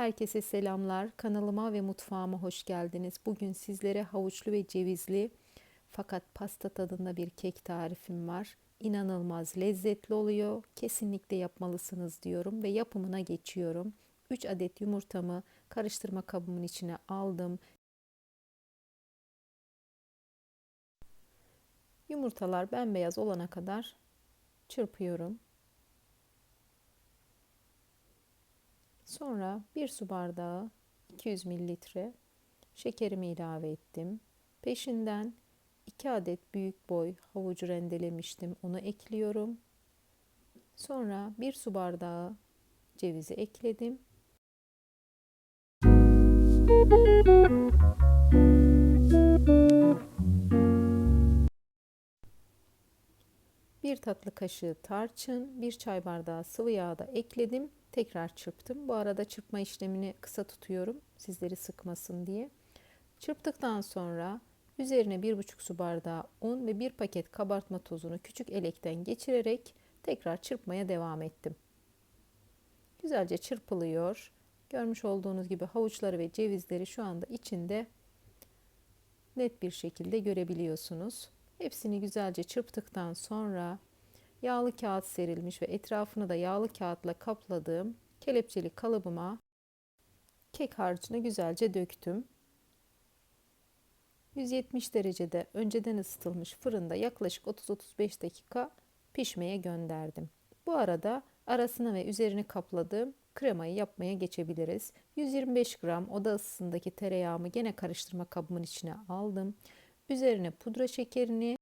Herkese selamlar. Kanalıma ve mutfağıma hoş geldiniz. Bugün sizlere havuçlu ve cevizli fakat pasta tadında bir kek tarifim var. İnanılmaz lezzetli oluyor. Kesinlikle yapmalısınız diyorum ve yapımına geçiyorum. 3 adet yumurtamı karıştırma kabımın içine aldım. Yumurtalar bembeyaz olana kadar çırpıyorum. Sonra 1 su bardağı 200 mililitre şekerimi ilave ettim. Peşinden 2 adet büyük boy havucu rendelemiştim. Onu ekliyorum. Sonra 1 su bardağı cevizi ekledim. Bir tatlı kaşığı tarçın, bir çay bardağı sıvı yağ da ekledim. Tekrar çırptım. Bu arada çırpma işlemini kısa tutuyorum. Sizleri sıkmasın diye. Çırptıktan sonra üzerine 1,5 su bardağı un ve bir paket kabartma tozunu küçük elekten geçirerek tekrar çırpmaya devam ettim. Güzelce çırpılıyor. Görmüş olduğunuz gibi havuçları ve cevizleri şu anda içinde net bir şekilde görebiliyorsunuz. Hepsini güzelce çırptıktan sonra yağlı kağıt serilmiş ve etrafını da yağlı kağıtla kapladığım kelepçeli kalıbıma kek harcını güzelce döktüm. 170 derecede önceden ısıtılmış fırında yaklaşık 30-35 dakika pişmeye gönderdim. Bu arada arasına ve üzerini kapladığım kremayı yapmaya geçebiliriz. 125 gram oda ısısındaki tereyağımı gene karıştırma kabımın içine aldım. Üzerine pudra şekerini,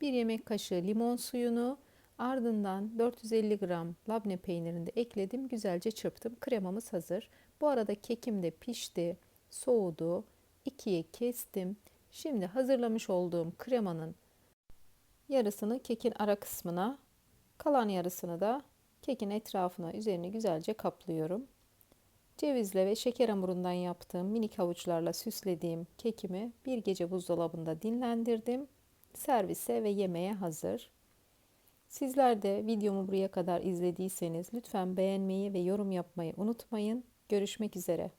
bir yemek kaşığı limon suyunu, ardından 450 gram labne peynirini de ekledim. Güzelce çırptım. Kremamız hazır. Bu arada kekim de pişti, soğudu. İkiye kestim. Şimdi hazırlamış olduğum kremanın yarısını kekin ara kısmına, kalan yarısını da kekin etrafına üzerine güzelce kaplıyorum. Cevizle ve şeker hamurundan yaptığım minik havuçlarla süslediğim kekimi bir gece buzdolabında dinlendirdim. Servise ve yemeğe hazır. Sizler de videomu buraya kadar izlediyseniz lütfen beğenmeyi ve yorum yapmayı unutmayın. Görüşmek üzere.